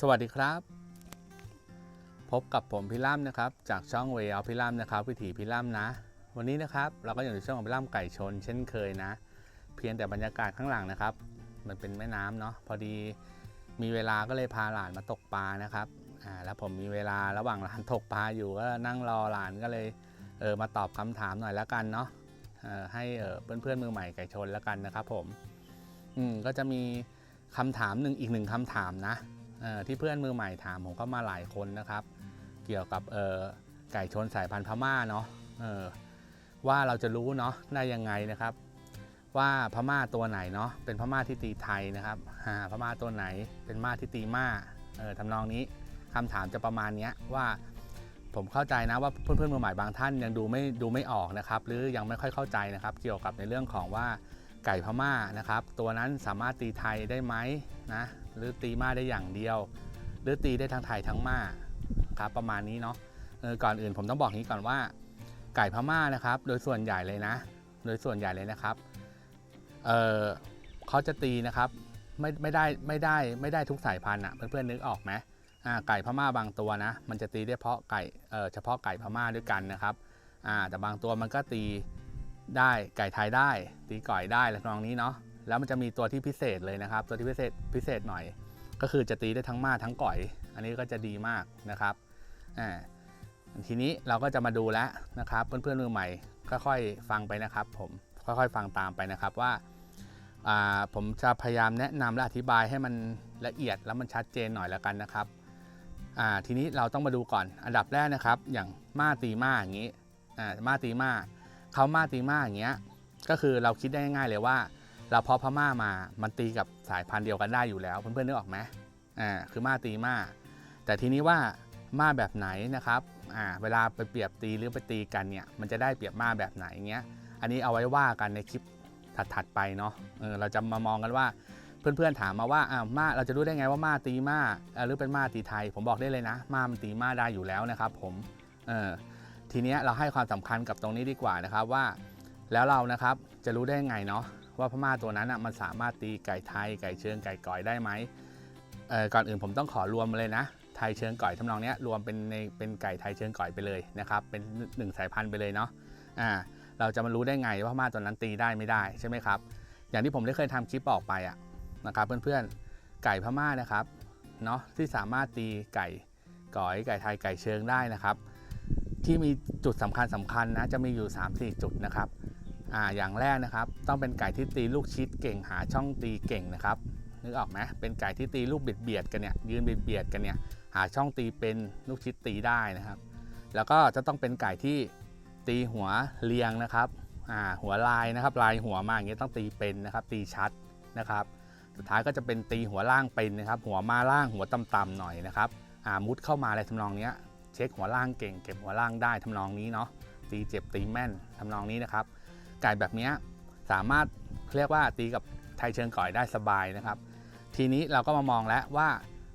สวัสดีครับ พบกับผมพิล่ำนะครับ จากช่องเวลพิล่ำนะครับ วิถีพิล่ำนะ วันนี้นะครับ เราก็อยู่ในช่องของพิล่ำไก่ชน เช่นเคยนะ เพียงแต่บรรยากาศข้างหลังนะครับ มันเป็นแม่น้ำเนาะพอดีมีเวลาก็เลยพาหลานมาตกปลานะครับอ่าแล้วผมมีเวลาระหว่างหลานตกปลาอยู่ก็นั่งรอหลานก็เลยเออมาตอบคำถามหน่อยแล้วกันเนาะเออให้เออเพื่อนๆมือใหม่ไก่ชนแล้วกันนะครับ ผมอืมก็จะมีคำถามหนึ่งอีกหนึ่งคำถามนะ ที่เพื่อนมือใหม่ถามผมก็มาหลายคนนะครับ เกี่ยวกับไก่ชนสายพันธุ์พม่าเนาะว่าเราจะรู้เนาะได้ยังไงนะครับ ว่าพม่าตัวไหนเนาะเป็นพม่าที่ตีไทยนะครับพม่าตัวไหนเป็นม่าที่ตีม่าทำนองนี้คำถามจะประมาณนี้ว่าผมเข้าใจนะว่าเพื่อนๆมือใหม่บางท่านยังดูไม่ดูไม่ออกนะครับ หรือยังไม่ค่อยเข้าใจนะครับ เกี่ยวกับในเรื่องของว่าไก่พม่านะครับ ตัวนั้นสามารถตีไทยได้ไหมนะ หรือตีม่าได้อย่างเดียว หรือตีได้ทั้งไทยทั้งม่าครับประมาณนี้เนาะออก่อนอื่นผมต้องบอกนี้ก่อนว่า ไก่พม่านะครับ โดยส่วนใหญ่เลยนะ โดยส่วนใหญ่เลยนะครับเออเขาจะตีนะครับไม่ไม่ได้ไม่ได้ไม่ได้ทุกสายพันธุ์อะเพื่อนๆนึกออกไหมไก่พม่าบางตัวนะ มันจะตีได้เพาะไก่เฉพาะไก่พม่าด้วยกันนะครับแต่บางตัวมันก็ตีได้ไก่ไทยได้ ตีก่อยได้และทำนองนี้เนาะ แล้วมันจะมีตัวที่พิเศษเลยนะครับ ตัวที่พิเศษพิเศษหน่อย ก็คือจะตีได้ทั้งมาทั้งก่อย อันนี้ก็จะดีมากนะครับอ่าทีนี้เราก็จะมาดูแล้วนะครับเพื่อนๆมือใหม่ค่อยๆฟังไปนะครับ ผมค่อยๆฟังตามไปนะครับว่าผมจะพยายามแนะนำและอธิบายให้มันละเอียดแล้วมันชัดเจนหน่อยแล้วกันนะครับทีนี้เราต้องมาดูก่อนอันดับแรกนะครับ อย่างมาตีมาอย่างนี้มาตีมาเขามาตีมาอย่างเงี้ยก็คือเราคิดได้ง่ายๆเลยว่า เราเพาะพม่ามา มันตีกับสายพันธุ์เดียวกันได้อยู่แล้ว เพื่อนๆนึกออกไหมอ่าคือม่าตีม่าแต่ทีนี้ว่าม่าแบบไหนนะครับอ่าเวลาไปเปรียบตีหรือไปตีกันเนี่ย มันจะได้เปรียบม่าแบบไหนเงี้ย อันนี้เอาไว้ว่ากันในคลิปถัดๆไปเนาะเออเราจะมามองกันว่าเพื่อนๆถามมาว่าอ้ามาเราจะรู้ได้ไงว่ามาตีมาหรือเป็นมาตีไทย ผมบอกได้เลยนะ มามันตีมาได้อยู่แล้วนะครับ ผมเออทีเนี้ยเราให้ความสำคัญกับตรงนี้ดีกว่านะครับว่า แล้วเรานะครับจะรู้ได้ไงเนาะ ว่าพม่าตัวนั้นอะมันสามารถตีไก่ไทยไก่เชิงไก่ก่อยได้ไหมก่อนอื่นผมต้องขอรวมเลยนะไทยเชิงก่อยทำนองนี้รวมเป็นในเป็นไก่ไทยเชิงก่อยไปเลยนะครับเป็นหนึ่งสายพันธุ์ไปเลยเนาะอ่าเราจะมารู้ได้ไงว่าพม่าตัวนั้นตีได้ไม่ได้ใช่ไหมครับอย่างที่ผมได้เคยทำคลิปออกไปอะนะครับเพื่อนๆไก่พม่านะครับเนาะที่สามารถตีไก่ก่อยไก่ไทยไก่เชิงได้นะครับ ที่มีจุดสำคัญสำคัญนะจะมีอยู่ 3-4 จุดนะครับ อ่าอย่างแรกนะครับ ต้องเป็นไก่ที่ตีลูกชิดเก่งหาช่องตีเก่งนะครับนึกออกไหมเป็นไก่ที่ตีลูกเบียดเบียดกันเนี่ยยืนเบียดเบียดกันเนี่ยหาช่องตีเป็นลูกชิดตีได้นะครับ แล้วก็จะต้องเป็นไก่ที่ตีหัวเรียงนะครับอ่าหัวลายนะครับลายหัวมาอย่างเงี้ยต้องตีเป็นนะครับตีชัดนะครับสุดท้ายก็จะเป็นตีหัวล่างเป็นนะครับ หัวมาล่างหัวต่ำๆหน่อยนะครับอ่ามุดเข้ามาอะไรทำนองเนี้ยเช็คหัวล่างเก่งเก็บหัวล่างได้ทำนองนี้เนาะตีเจ็บตีแม่นทำนองนี้นะครับ ไก่แบบนี้สามารถเรียกว่าตีกับไทยเชิงก่อยได้สบายนะครับ ทีนี้เราก็มามองแล้วว่า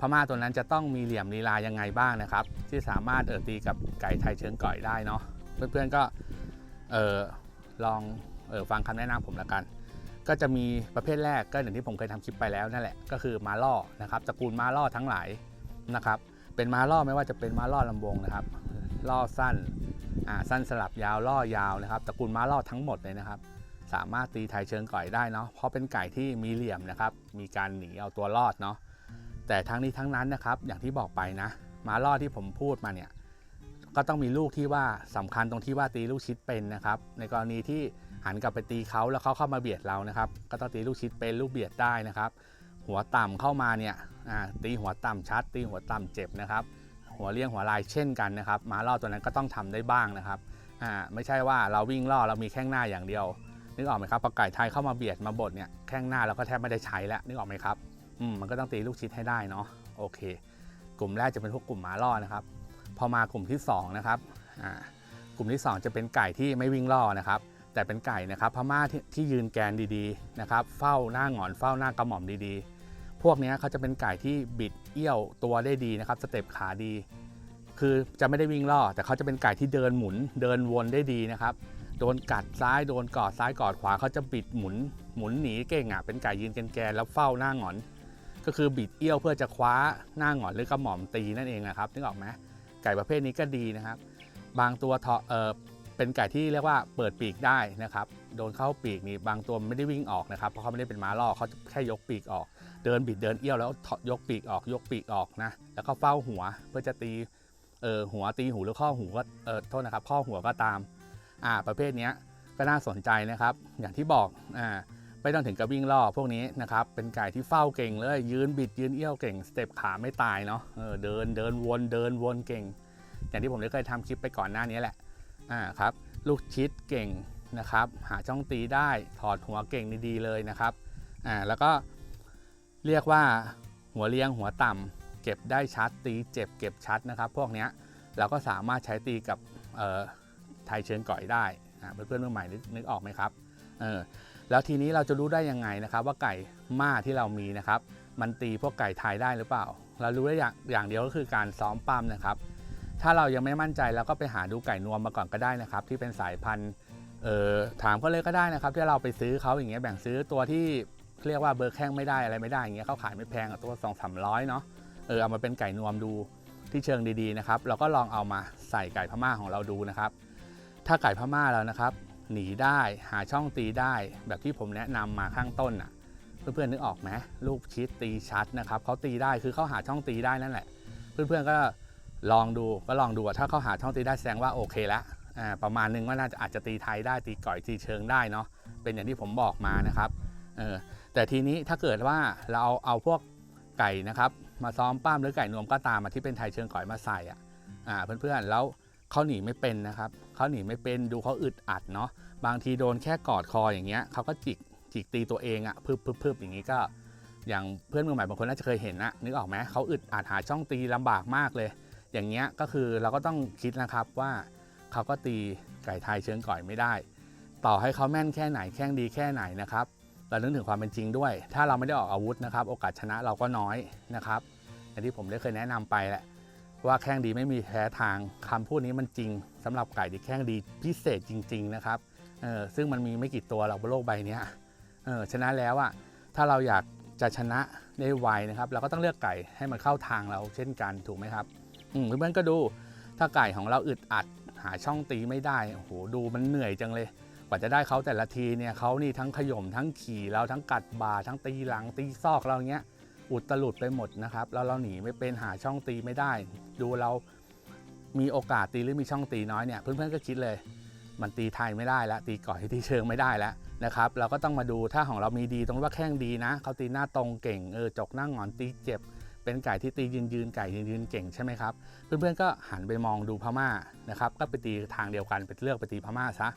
พม่าตัวนั้นจะต้องมีเหลี่ยมลีลายังไงบ้างนะครับ ที่สามารถเออตีกับไก่ไทยเชิงก่อยได้เนาะเพื่อนๆก็เออลองเออฟังคำแนะนำผมละกัน ก็จะมีประเภทแรกก็อย่างที่ผมเคยทำคลิปไปแล้วนั่นแหละก็คือมาล่อนะครับตระกูลมาล่อทั้งหลายนะครับ เป็นมาล่อไม่ว่าจะเป็นมาล่อลำวงนะครับล่อสั้น สั้นสลับยาวล่อยาวนะครับตระกูลม้าล่อทั้งหมดเลยนะครับ สามารถตีไทยเชิงก่อยได้เนาะเพราะเป็นไก่ที่มีเหลี่ยมนะครับ มีการหนีเอาตัวรอดเนาะแต่ทั้งนี้ทั้งนั้นนะครับ อย่างที่บอกไปนะม้าล่อที่ผมพูดมาเนี่ยก็ต้องมีลูกที่ว่าสำคัญตรงที่ว่าตีลูกชิดเป็นนะครับ ในกรณีที่หันกลับไปตีเขาแล้วเขาเข้ามาเบียดเรานะครับ ก็ต้องตีลูกชิดเป็นลูกเบียดได้นะครับ หัวต่ำเข้ามาเนี่ยตีหัวต่ำชัด ตีหัวต่ำเจ็บนะครับ หัวเลี้ยงหัวลายเช่นกันนะครับม้าล่อตัวนั้นก็ต้องทำได้บ้างนะครับอ่าไม่ใช่ว่าเราวิ่งล่อเรามีแข้งหน้าอย่างเดียวนึกออกไหมครับพอไก่ไทยเข้ามาเบียดมาบดเนี่ยแข้งหน้าเราก็แทบไม่ได้ใช้แล้วนึกออกไหมครับอืมมันก็ต้องตีลูกชิดให้ได้เนาะโอเค กลุ่มแรกจะเป็นพวกกลุ่มม้าล่อนะครับ พอมากลุ่มที่สองนะครับอ่ากลุ่มที่สองจะเป็นไก่ที่ไม่วิ่งล่อนะครับแต่เป็นไก่นะครับพม่าที่ยืนแกนดีๆนะครับเฝ้าหน้าหงอนเฝ้าหน้ากระหม่อมดีๆ พวกนี้เขาจะเป็นไก่ที่บิดเอี้ยวตัวได้ดีนะครับสเต็ปขาดี คือจะไม่ได้วิ่งล่อ แต่เขาจะเป็นไก่ที่เดินหมุน เดินวนได้ดีนะครับ โดนกัดซ้ายโดนกอดซ้ายกอดขวาเขาจะบิดหมุน หมุนหนีเก่งอะเป็นไก่ยืนแกนๆแล้วเฝ้าหน้าหงอน ก็คือบิดเอี้ยวเพื่อจะคว้าหน้าหงอนหรือกระหม่อมตีนั่นเองนะครับนึกออกไหมไก่ประเภทนี้ก็ดีนะครับ บางตัวเถาะเออ เป็นไก่ที่เรียกว่าเปิดปีกได้นะครับ โดนเข้าปีกนี่บางตัวไม่ได้วิ่งออกนะครับ เพราะเขาไม่ได้เป็นม้าล่อเขาแค่ยกปีกออก เดินบิดเดินเอี้ยวแล้วยกปีกออก ยกปีกออกนะ แล้วก็เฝ้าหัวเพื่อจะตีเออหัวตีหูหรือข้อหูก็เออโทษนะครับข้อหัวก็ตาม อ่า ประเภทนี้ก็น่าสนใจนะครับ อย่างที่บอกอ่าไม่ต้องถึงกับวิ่งล่อพวกนี้นะครับ เป็นไก่ที่เฝ้าเก่งเลยยืนบิดยืนเอี้ยวเก่งสเต็ปขาไม่ตายเนาะเออเดินเดินวนเดินวนเก่ง อย่างที่ผมได้เคยทำคลิปไปก่อนหน้านี้แหละ อ่าครับลูกชิดเก่งนะครับ หาช่องตีได้ถอดหัวเก่งดีๆเลยนะครับอ่าแล้วก็เรียกว่าหัวเลี้ยงหัวต่ำเก็บได้ชัดตีเจ็บเก็บชัดนะครับ พวกเนี้ยเราก็สามารถใช้ตีกับเอ่อไทยเชิงก่อยได้นเพื่อนๆเมื่อใหม่นึกนึกออกไหมครับเออแล้วทีนี้เราจะรู้ได้ยังไงนะครับ ว่าไก่ม่าที่เรามีนะครับ มันตีพวกไก่ไทยได้หรือเปล่า เรารู้ได้อย่างอย่างเดียวก็คือการซ้อมปั๊มนะครับ ถ้าเรายังไม่มั่นใจเราก็ไปหาดูไก่นวมมาก่อนก็ได้นะครับ ที่เป็นสายพันธุ์เออถามเขาเลยก็ได้นะครับที่เราไปซื้อเขาอย่างเงี้ยแบ่งซื้อตัวที่เรียกว่าเบอร์แข้งไม่ได้อะไรไม่ได้อย่างเงี้ยเขาขายไม่แพงตัวสอะตัว2 3 0 0เนาะเออเอามาเป็นไก่นวมดูที่เชิงดีๆนะครับเราก็ลองเอามาใส่ไก่พม่าของเราดูนะครับ ถ้าไก่พม่าแล้วนะครับ หนีได้หาช่องตีได้ แบบที่ผมแนะนำมาข้างต้นอะเพื่อนๆนึกออกไหมลูกชิดตีชัดนะครับเขาตีได้คือเขาหาช่องตีได้นั่นแหละ เพื่อนๆก็ ลองดูก็ลองดูถ้าเขาหาช่องตีได้แสดงว่าโอเคแล้วประมาณนึงว่าน่าจะอาจจะตีไทยได้ตีก่อยตีเชิงได้เนาะเป็นอย่างที่ผมบอกมานะครับเออแต่ทีนี้ถ้าเกิดว่าเราเอาเอาพวกไก่นะครับ มาซ้อมป้ามหรือไก่นวมก็ตามมาที่เป็นไทยเชิงก่อยมาใส่อะอ่าเพื่อนๆแล้วเขาหนีไม่เป็นนะครับเขาหนีไม่เป็นดูเขาอึดอัดเนาะบางทีโดนแค่กอดคออย่างเงี้ยเขาก็จิกจิกตีตัวเองอะพึบพึบพึบอย่างงี้ก็ อย่างเพื่อนมือใหม่บางคนน่าจะเคยเห็นนะนึกออกไหมเขาอึดอัดหาช่องตีลำบากมากเลย อย่างเงี้ยก็คือเราก็ต้องคิดนะครับว่าเขาก็ตีไก่ไทยเชิงก่อยไม่ได้ ต่อให้เขาแม่นแค่ไหนแข้งดีแค่ไหนนะครับ เรานึกถึงความเป็นจริงด้วย ถ้าเราไม่ได้ออกอาวุธนะครับ โอกาสชนะเราก็น้อยนะครับอย่างที่ผมได้เคยแนะนำไปแหละว่าแข้งดีไม่มีแพ้ทางคำพูดนี้มันจริงสำหรับไก่ที่แข้งดีพิเศษจริง ๆนะครับเออซึ่งมันมีไม่กี่ตัวเราบนโลกใบนี้เออชนะแล้วอะถ้าเราอยากจะชนะได้ไวนะครับ เราก็ต้องเลือกไก่ให้มันเข้าทางเราเช่นกันถูกไหมครับ เพื่อนๆก็ดูถ้าไก่ของเราอึดอัดหาช่องตีไม่ได้โอ้โหดูมันเหนื่อยจังเลย กว่าจะได้เขาแต่ละทีเนี่ยเขานี่ทั้งขย่มทั้งขี่เราทั้งกัดบ่าทั้งตีหลังตีซอกเราเงี้ยอุดตลุดไปหมดนะครับแล้วเราหนีไม่เป็นหาช่องตีไม่ได้ ดูเรามีโอกาสตีหรือมีช่องตีน้อยเนี่ยเพื่อนๆก็คิดเลย มันตีไทยไม่ได้แล้วตีก่อยตีเชิงไม่ได้แล้วนะครับเราก็ต้องมาดูถ้าของเรามีดีตรงว่าแข้งดีนะเขาตีหน้าตรงเก่งเออจกหน้าหงอนตีเจ็บ เป็นไก่ที่ตียืนยืนๆไก่ยืนยืนๆเก่งใช่ไหมครับ เพื่อนๆก็หันไปมองดูพม่านะครับ ก็ไปตีทางเดียวกันไปเลือกไปตีพม่าซะ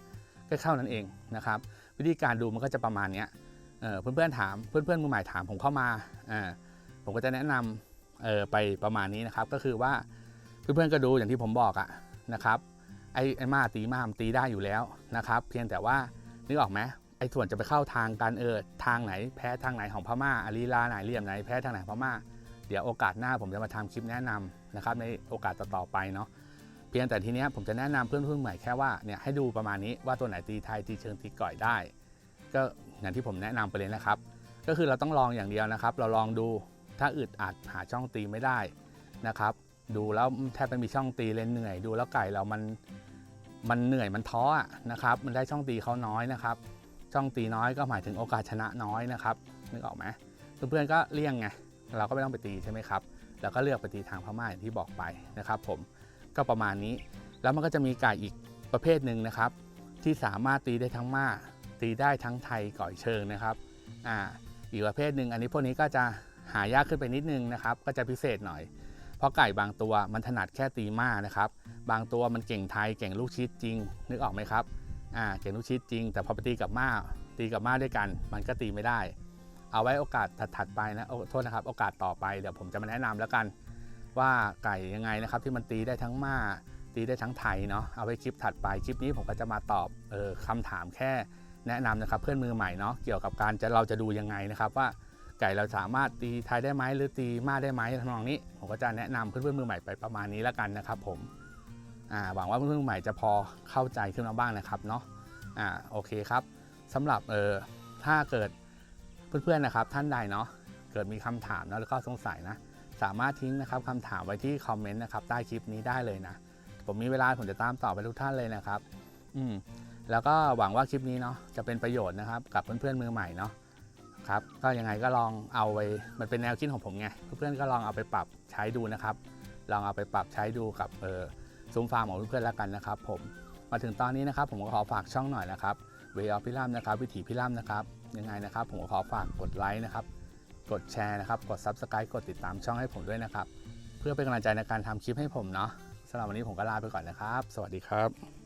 ก็เข้านั้นเองนะครับ วิธีการดูมันก็จะประมาณนี้เพื่อนๆถามเพื่อนๆมือใหม่ถามผมเข้ามาผมก็จะแนะนำไปประมาณนี้นะครับ ก็คือว่าเพื่อนๆก็ดูอย่างที่ผมบอกอะนะครับไอ้ไอ้มาตีมามตีได้อยู่แล้วนะครับ เพียงแต่ว่านึกออกไหมไอ้ส่วนจะไปเข้าทางการเออทางไหน แพ้ทางไหนของพม่าอาลีลาไหนเหลี่ยมไหนแพ้ทางไหนพม่า เดี๋ยวโอกาสหน้าผมจะมาทำคลิปแนะนำนะครับในโอกาสต่อๆไปเนาะเพียงแต่ทีเนี้ยผมจะแนะนำเพื่อนๆใหม่แค่ว่าเนี่ยให้ดูประมาณนี้ว่าตัวไหนตีไทยตีเชิงตีก่อยได้ ก็อย่างที่ผมแนะนำไปเลยนะครับ ก็คือเราต้องลองอย่างเดียวนะครับ เราลองดูถ้าอึดอัดหาช่องตีไม่ได้นะครับดูแล้วแทบไม่มีช่องตีเลยเหนื่อย ดูแล้วไก่เรามันมันเหนื่อยมันท้อนะครับ มันได้ช่องตีเขาน้อยนะครับ ช่องตีน้อยก็หมายถึงโอกาสชนะน้อยนะครับนึกออกไหมเพื่อนๆก็เลี่ยงไง เราก็ไม่ต้องไปตีใช่ไหมครับแล้วก็เลือกไปตีทางพม่าอย่างที่บอกไปนะครับ ผมก็ประมาณนี้ แล้วมันก็จะมีไก่อีกประเภทหนึ่งนะครับ ที่สามารถตีได้ทั้งม่าตีได้ทั้งไทยก่อยเชิงนะครับอ่าอีกประเภทหนึ่งอันนี้พวกนี้ก็จะหายากขึ้นไปนิดนึงนะครับ ก็จะพิเศษหน่อย เพราะไก่บางตัวมันถนัดแค่ตีม่านะครับ บางตัวมันเก่งไทยเก่งลูกชิดจริง นึกออกไหมครับอ่าเก่งลูกชิดจริง แต่พอไปตีกับม่าตีกับม่าด้วยกัน มันก็ตีไม่ได้ เอาไว้โอกาสถัดๆไปนะโอ้โทษนะครับ โอกาสต่อไปเดี๋ยวผมจะมาแนะนำแล้วกัน ว่าไก่ยังไงนะครับ ที่มันตีได้ทั้งมาตีได้ทั้งไทยเนาะเอาไว้คลิปถัดไปคลิปนี้ผมก็จะมาตอบเออคำถามแค่แนะนำนะครับ เพื่อนมือใหม่เนาะเกี่ยวกับการจะเราจะดูยังไงนะครับว่าไก่เราสามารถตีไทยได้ไหมหรือตีมาได้ไหมทำนองนี้ ผมก็จะแนะนำเพื่อนๆมือใหม่ไปประมาณนี้แล้วกันนะครับ ผมอ่าหวังว่าเพื่อนๆมือใหม่จะพอเข้าใจขึ้นมาบ้างนะครับเนาะอ่าโอเคครับสำหรับเออถ้าเกิด เพื่อนๆนะครับท่านใดเนาะเกิดมีคำถามนะแล้วก็สงสัยนะ สามารถทิ้งนะครับคำถามไว้ที่คอมเมนต์นะครับใต้คลิปนี้ได้เลยนะผมมีเวลาผมจะตามตอบไปทุกท่านเลยนะครับ อืมแล้วก็หวังว่าคลิปนี้เนาะจะเป็นประโยชน์นะครับ กับเพื่อนๆมือใหม่เนาะครับก็ยังไงก็ลองเอาไปมันเป็นแนวคิดของผมไงเพื่อนๆก็ลองเอาไปปรับใช้ดูนะครับ ลองเอาไปปรับใช้ดูกับเออซุ้มฟาร์มของเพื่อนๆแล้วกันนะครับ ผมมาถึงตอนนี้นะครับ ผมก็ขอฝากช่องหน่อยนะครับเวอพิลัมนะครับ วิถีพิลัมนะครับ ยังไงนะครับ ผมขอฝากกดไลค์นะครับ กดแชร์นะครับ กด Subscribe กดติดตามช่องให้ผมด้วยนะครับ เพื่อเป็นกำลังใจในการทำคลิปให้ผมเนาะสำหรับวันนี้ผมก็ลาไปก่อนนะครับ สวัสดีครับ